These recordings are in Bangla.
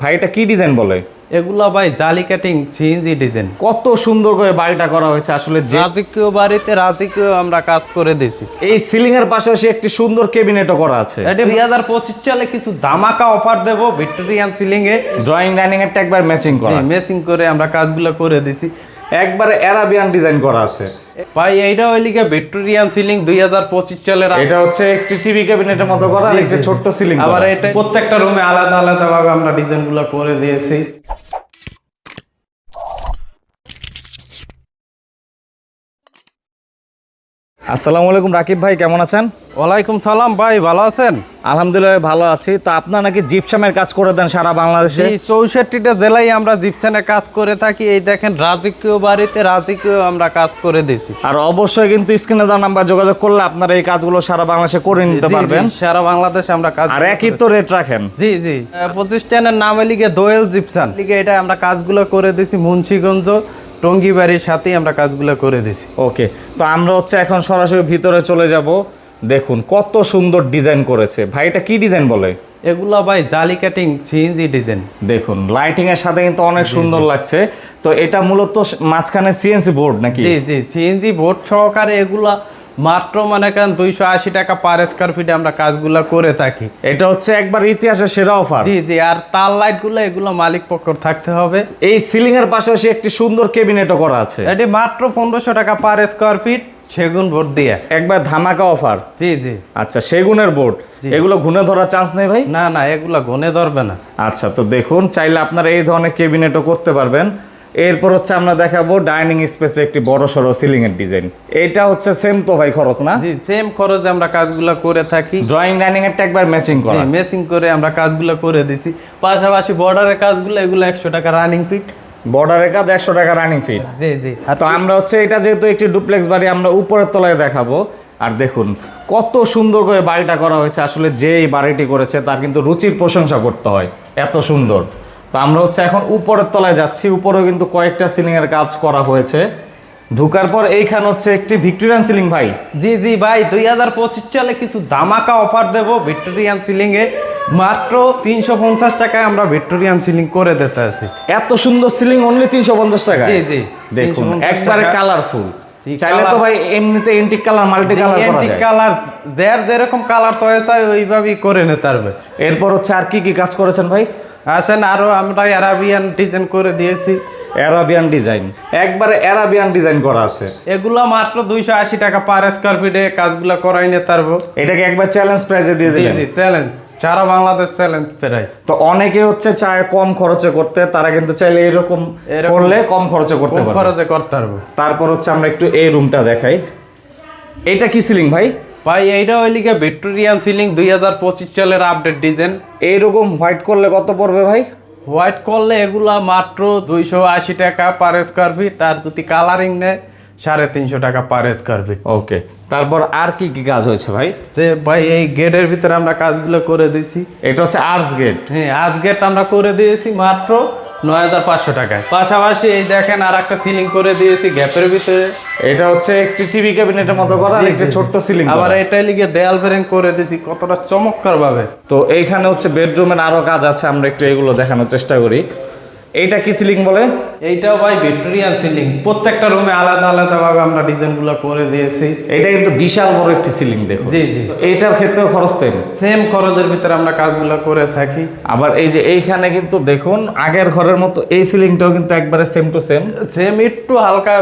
ভাই এটা কি ডিজাইন বলে? এগুলা ভাই জালি কাটিং সিএনজি ডিজাইন কত সুন্দর করে বাড়িটা করা হয়েছে আসলে রাজকীয় বাড়িতে রাজকীয় আমরা কাজ করে দিয়েছি। এই সিলিং এর পাশাপাশি একটি সুন্দর কেবিনেটও করা আছে। এটা দুই হাজার পঁচিশ সালে কিছু জামাকা অফার দেব ভিক্টোরিয়ান সিলিং এ ড্রয়িং ডাইনিং এরটা একবার ম্যাচিং করা। ম্যাচিং করে আমরা কাজগুলো করে দিছি একবারে অ্যারাবিয়ান ডিজাইন করা আছে। ভাই এইটা ওই লিগে ভিক্টোরিয়ান সিলিং দুই হাজার পঁচিশ সালের এটা হচ্ছে একটি টিভি ক্যাবিনেটের মতো করা একটা একটি ছোট্ট সিলিং আবার এটা প্রত্যেকটা রুমে আলাদা আলাদা ভাবে আমরা ডিজাইনগুলো করে দিয়েছি। আসসালামু আলাইকুম রাকিব ভাই কেমন আছেন? ওয়ালাইকুম সালাম ভাই ভালো আছেন? আলহামদুলিল্লাহ ভালো আছি। তো আপনার নাকি জিপসামের কাজ করে দেন সারা বাংলাদেশে? এই চৌষট্টিটা জেলায় আমরা জিপসানের কাজ করে থাকি। এই দেখেন রাজকীয় বাড়িতে রাজকীয় আমরা কাজ করে দিছি আর অবশ্যই কিন্তু স্ক্রিনে দেওয়া নাম্বার যোগাযোগ করলে আপনারা এই কাজগুলো সারা বাংলাদেশে করে নিতে পারবেন। সারা বাংলাদেশে আমরা কাজ আর একই তো রেট রাখেন। জি জি। প্রতিষ্ঠানের নাম লিগে দোয়েল জিপসান লিগে এটা আমরা কাজগুলো করে দিছি মুন্সিগঞ্জ টঙ্গিবাড়ির সাথেই আমরা কাজগুলো করে দিছি। ওকে তো আমরা হচ্ছে এখন সরাসরি ভিতরে চলে যাব। দেখুন কত সুন্দর ডিজাইন করেছে। ভাই এটা কি ডিজাইন বলে? এগুলো ভাই জালি কাটিং সিএনজি ডিজাইন দেখুন লাইটিং এর সাথে কিন্তু অনেক সুন্দর লাগছে। তো এটা মূলত মাঝখানে সিএনসি বোর্ড নাকি? জি জি সিএনজি বোর্ড সহকারে এগুলা মাত্র মনে করেন দুইশো আশি টাকা পার স্কোয়ার ফিটে আমরা কাজগুলো করে থাকি। এটা হচ্ছে একবার ইতিহাসের সেরা অফার জি জি আর তার লাইটগুলো এগুলো মালিক পক্ষ থাকতে হবে। এই সিলিং এর পাশাপাশি একটি সুন্দর কেবিনেটও করা আছে। এটি মাত্র পনেরোশো টাকা পার স্কোয়ার ফিট সেগুন বোর্ড দিয়ে। একবার ধামাকা অফার জি জি। আচ্ছা সেগুনের বোর্ড। এগুলো ঘুনে ধরার চান্স নেই ভাই? না না এগুলো গনে ধরবে না। আচ্ছা তো দেখুন চাইলে আপনারা এই ধরনের কেবিনেটও করতে পারবেন। এরপর হচ্ছে আমরা দেখাবো ডাইনিং স্পেসে একটি বড় সড়ো সিলিং এর ডিজাইন। এটা হচ্ছে সেম তো ভাই খরচ না? জি সেম খরচে আমরা কাজগুলো করে থাকি। ড্রয়িং ডাইনিং এরটা একবার ম্যাচিং জি করা। মেসিং করে আমরা কাজগুলো করে দিছি। পাশাপাশি বর্ডারের কাজগুলো এগুলো একশো টাকা রানিং ফিট বর্ডারের কাজ একশো টাকা রানিং ফিট জি জি। তো আমরা হচ্ছে এটা যেহেতু একটি ডুপ্লেক্স বাড়ি আমরা উপরের তলায় দেখাবো। আর দেখুন কত সুন্দর করে বাড়িটা করা হয়েছে। আসলে যে এই বাড়িটি করেছে তার কিন্তু রুচির প্রশংসা করতে হয়। এত সুন্দর। তো আমরা হচ্ছে এখন উপরের তলায় যাচ্ছি। উপরেও কিন্তু কয়েকটা সিলিং এর কাজ করা হয়েছে। ঢুকার পর এইখানে হচ্ছে একটি ভিক্টোরিয়ান সিলিং ভাই। জি জি ভাই দুই হাজার পঁচিশ সালে কিছু জামাকা অফার দেবো ভিক্টোরিয়ান সিলিং এ। মাত্র তিনশো পঞ্চাশ টাকায় আমরা ভিক্টোরিয়ান সিলিং করে দিতে আছি। এত সুন্দর সিলিং অনলি তিনশো পঞ্চাশ টাকা জি, জি। দেখুন একবারে কালারফুল চাইলে তো ভাই এমনিতে এন্টিক কালার মাল্টি কালার যায়। কালার যার যেরকম কালার চয়েস হয় ওইভাবেই করে নিতে পারবে। এরপর হচ্ছে আর কি কি কাজ করেছেন ভাই? আসেন আরও আমরা অ্যারাবিয়ান ডিজাইন করে দিয়েছি। অ্যারাবিয়ান ডিজাইন একবারে অ্যারাবিয়ান ডিজাইন করা আছে। এগুলো মাত্র দুইশো আশি টাকা পার স্কোয়ার ফিটে কাজগুলো করাই নিতে পারব এটাকে একবার চ্যালেঞ্জ প্রাইজে দিয়ে জি দিলেন। জি চ্যালেঞ্জ সারা বাংলাদেশ চ্যালেঞ্জ প্রায় তো অনেকে হচ্ছে চায় কম খরচে করতে তারা কিন্তু চাইলে এরকম এরকম- করলে কম খরচে করতে পারবে। খরচে করতে পারব। তারপর হচ্ছে আমরা একটু এই রুমটা দেখাই। এটা কি সিলিং ভাই? ভাই এইটা ওই লিগে ভিক্টোরিয়ান সিলিং দুই হাজার পঁচিশ সালের আপডেট ডিজাইন এইরকম হোয়াইট করলে কত পড়বে ভাই? হোয়াইট করলে এগুলা মাত্র দুইশো আশি টাকা পার স্কোয়ার ফিট আর যদি কালারিং নেয় সাড়ে তিনশো টাকা পার স্কোয়ার ফিট ওকে তারপর আর কি কি কাজ হয়েছে ভাই? যে ভাই এই গেটের ভিতরে আমরা কাজগুলো করে দিয়েছি। এটা হচ্ছে আর্টস গেট হ্যাঁ আজ গেট আমরা করে দিয়েছি মাত্র নয় হাজার পাঁচশো টাকায়। পাশাপাশি এই দেখেন আর একটা সিলিং করে দিয়েছি গ্যাপের ভিতরে। এটা হচ্ছে একটি টিভি ক্যাবিনেটের মতো করা একটি ছোট্ট সিলিং আবার এটাই লিগে দেয়াল ফেরেং করে দিয়েছি কতটা চমৎকার ভাবে তো এইখানে হচ্ছে বেডরুমের আরও কাজ আছে আমরা একটু এগুলো দেখানোর চেষ্টা করি। এইটা কি সিলিং বলে? এইটাও ভাই ভিক্টোরিয়ান সিলিং প্রত্যেকটা রুমে আলাদা আলাদা ভাবে আমরা ডিজাইনগুলো করে দিয়েছি। এটা কিন্তু বিশাল বড় একটি সিলিং দেখুন। জি জি। এইটার ক্ষেত্রেও খরচ সেম সেম খরচের ভিতরে আমরা কাজগুলো করে থাকি। আবার এই যে এইখানে কিন্তু দেখুন আগের ঘরের মতো এই সিলিংটাও কিন্তু একবারে সেম টু সেম সেম একটু হালকা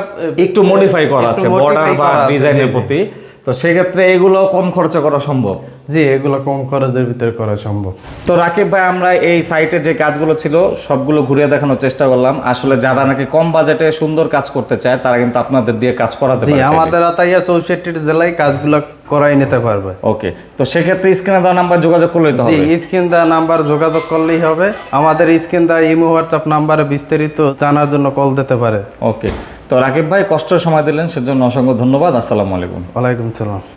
একটু মডিফাই করা আছে বর্ডার বা ডিজাইনের। প্রতি। তো সেক্ষেত্রে এগুলো কম খরচে করা সম্ভব? জি এগুলো কম খরচের ভিতরে করা সম্ভব। তো রাকিব ভাই আমরা এই সাইটে যে কাজগুলো ছিল সবগুলো ঘুরিয়ে দেখানোর চেষ্টা করলাম। আসলে যারা নাকি কম বাজেটে সুন্দর কাজ করতে চায় তারা কিন্তু আপনাদের দিয়ে কাজ করাতে জি আমাদের আতাইয়া চৌষট্টি জেলায় কাজগুলো করাই নিতে পারবে। ওকে তো সেক্ষেত্রে স্ক্রিনে দেওয়া নাম্বার যোগাযোগ করলে তো জি স্ক্রিন দা নাম্বার যোগাযোগ করলেই হবে। আমাদের স্ক্রিন দা ইমো হোয়াটসঅ্যাপ নাম্বারে বিস্তারিত জানার জন্য কল দিতে পারে। ওকে তো রাকিব ভাই কষ্টের সময় দিলেন সেজন্য অসংখ্য ধন্যবাদ। আসসালামু আলাইকুম। ওয়ালাইকুম সালাম।